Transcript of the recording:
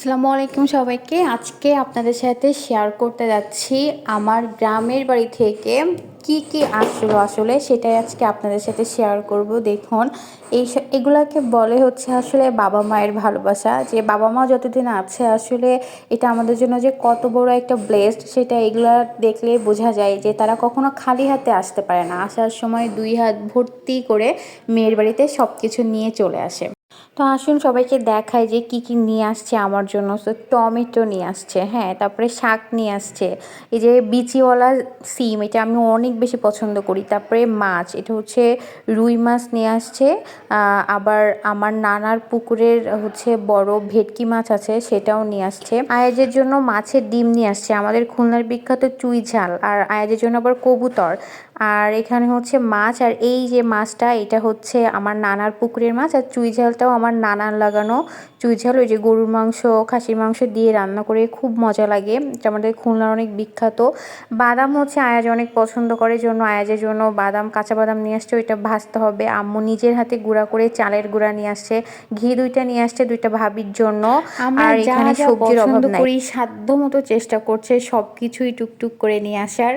আসসালামু আলাইকুম সবাইকে। আজকে আপনাদের সাথে শেয়ার করতে যাচ্ছি আমার গ্রামের বাড়ি থেকে কি কি আসলো আসলে, সেটাই আজকে আপনাদের সাথে শেয়ার করব। দেখুন, এই এগুলাকে বলে হচ্ছে আসলে বাবা মায়ের ভালোবাসা। যে বাবা মা যতদিন আছে আসলে এটা আমাদের জন্য যে কত বড় একটা ব্লেসড সেটা এগুলা দেখলে বোঝা যায় যে তারা কখনো খালি হাতে আসতে পারে না। আসার সময় দুই হাত ভর্তি করে মেয়ের বাড়িতে সব কিছু নিয়ে চলে আসে। তো আসুন সবাইকে দেখায় যে কি কি নিয়ে আসছে আমার জন্য। তো টমেটো নিয়ে আসছে হ্যাঁ তারপরে শাক নিয়ে আসছে। এই যে বিচিওয়ালা সিম, এটা আমি অনেক বেশি পছন্দ করি। তারপরে মাছ, এটা হচ্ছে রুই মাছ নিয়ে আসছে। আবার আমার নানার পুকুরের হচ্ছে বড় ভেটকি মাছ আছে, সেটাও নিয়ে আসছে। আয়াজের জন্য মাছের ডিম নিয়ে আসছে। আমাদের খুলনার বিখ্যাত চুই ঝাল, আর আয়াজের জন্য আবার কবুতর। আর এখানে হচ্ছে মাছ আর এই যে মাছটা এটা হচ্ছে আমার নানার পুকুরের মাছ আর চুই ঝালটাও আমার নানার লাগানো। চুই ঝাল ওই যে গরুর মাংস খাসির মাংস দিয়ে রান্না করে খুব মজা লাগে। এটা আমাদের খুলনার অনেক বিখ্যাত। বাদাম হচ্ছে আয়াজ অনেক পছন্দ করে জন্য আয়াজের জন্য বাদাম কাঁচা বাদাম নিয়ে আসছে ওইটা ভাজতে হবে। আম্মু নিজের হাতে গুঁড়া করে চালের গুঁড়া নিয়ে আসছে ঘি দুইটা নিয়ে আসছে দুইটা ভাবির জন্য। আর এখানে সবজির অভাব নাই। সাধ্য মতো চেষ্টা করছে সব কিছুই টুকটুক করে নিয়ে আসার।